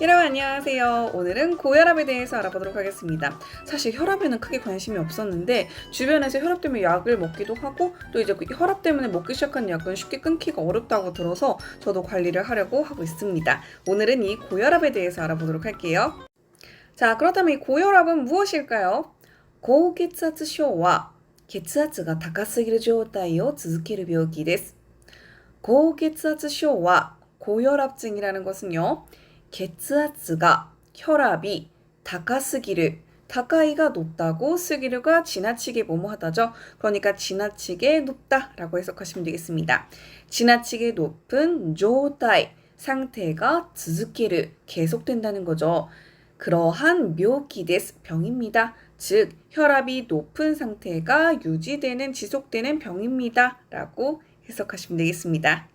여러분 안녕하세요. 오늘은 고혈압에 대해서 알아보도록 하겠습니다. 사실 혈압에는 크게 관심이 없었는데 주변에서 혈압 때문에 약을 먹기도 하고 또 이제 그 혈압 때문에 먹기 시작한 약은 쉽게 끊기가 어렵다고 들어서 저도 관리를 하려고 하고 있습니다. 오늘은 이 고혈압에 대해서 알아보도록 할게요. 자, 그렇다면 이 고혈압은 무엇일까요? 고血圧症は血圧が高すぎる状態を続ける病気です。高血圧症は 고혈압증이라는 것은요. 血圧가 혈압이 다카스기르 다카이가 높다고 스기르가 지나치게 뭐뭐하다죠. 그러니까 지나치게 높다라고 해석하시면 되겠습니다. 지나치게 높은 조타이 상태가 즈즈케르 계속된다는 거죠. 그러한 묘기데스 병입니다. 즉 혈압이 높은 상태가 유지되는 지속되는 병입니다. 라고 해석하시면 되겠습니다.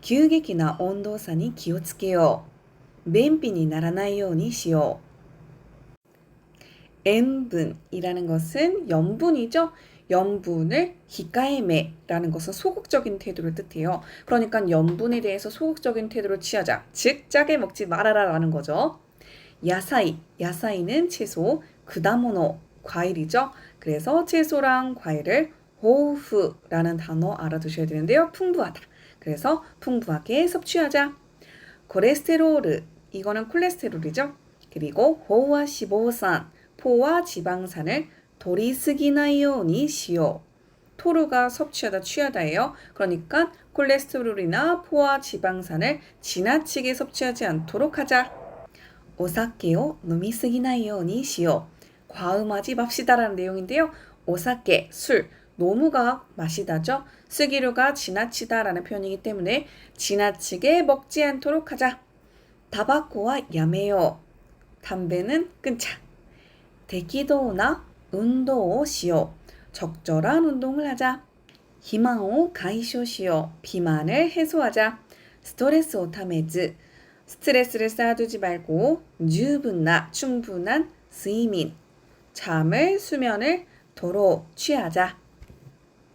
急激な温度差に気をつけよう。便秘にならないようにしよう。塩分이라는 것은 염분이죠. 염분을 히카에메라는 것은 소극적인 태도를 뜻해요. 그러니까 염분에 대해서 소극적인 태도를 취하자. 즉 짜게 먹지 말아라라는 거죠. 야사이, 야사이는 채소, 그다모노 과일이죠. 그래서 채소랑 과일을 호우프라는 단어 알아두셔야 되는데요. 풍부하다. 그래서 풍부하게 섭취하자. 콜레스테롤, 이거는 콜레스테롤이죠. 그리고 호와 시보산, 포와 지방산을 도리스기나요니 시오. 토르가 섭취하다 취하다예요. 그러니까 콜레스테롤이나 포와 지방산을 지나치게 섭취하지 않도록 하자. 오사케오 노미스기나요니 시오. 과음하지 맙시다라는 내용인데요. 오사케, 술, 너무가 마시다죠. 쓰기로가 지나치다라는 표현이기 때문에 지나치게 먹지 않도록 하자. 다바코와 야메요. 담배는 끊자. 대기도나 운동을 시요. 적절한 운동을 하자. 희망을 가이쇼시요. 비만을 해소하자. 스트레스 오타메즈. 스트레스를 쌓아두지 말고 주분나 충분한 스이민 잠을 수면을 도로 취하자.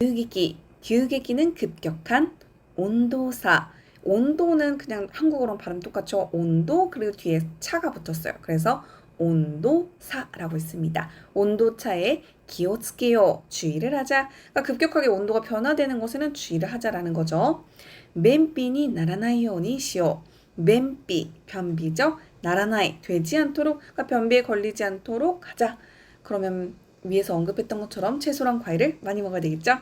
규기기, 규기기는 급격한 온도사. 온도는 그냥 한국어로는 발음 똑같죠. 온도 그리고 뒤에 차가 붙었어요. 그래서 온도사라고 있습니다. 온도차에 기오츠케요 주의를 하자. 그러니까 급격하게 온도가 변화되는 것에는 주의를 하자라는 거죠. 맨비니 나라나이요니 시오. 맨비 변비죠. 나라나이 되지 않도록 그러니까 변비에 걸리지 않도록 하자. 그러면 위에서 언급했던 것처럼 채소랑 과일을 많이 먹어야 되겠죠?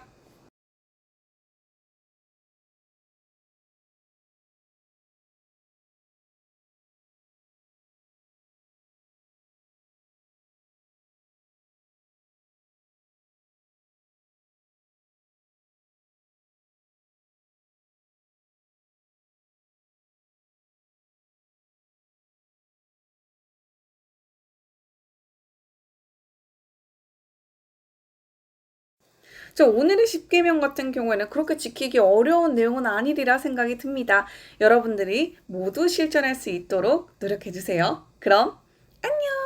자, 오늘의 10계명 같은 경우에는 그렇게 지키기 어려운 내용은 아니리라 생각이 듭니다. 여러분들이 모두 실천할 수 있도록 노력해 주세요. 그럼 안녕!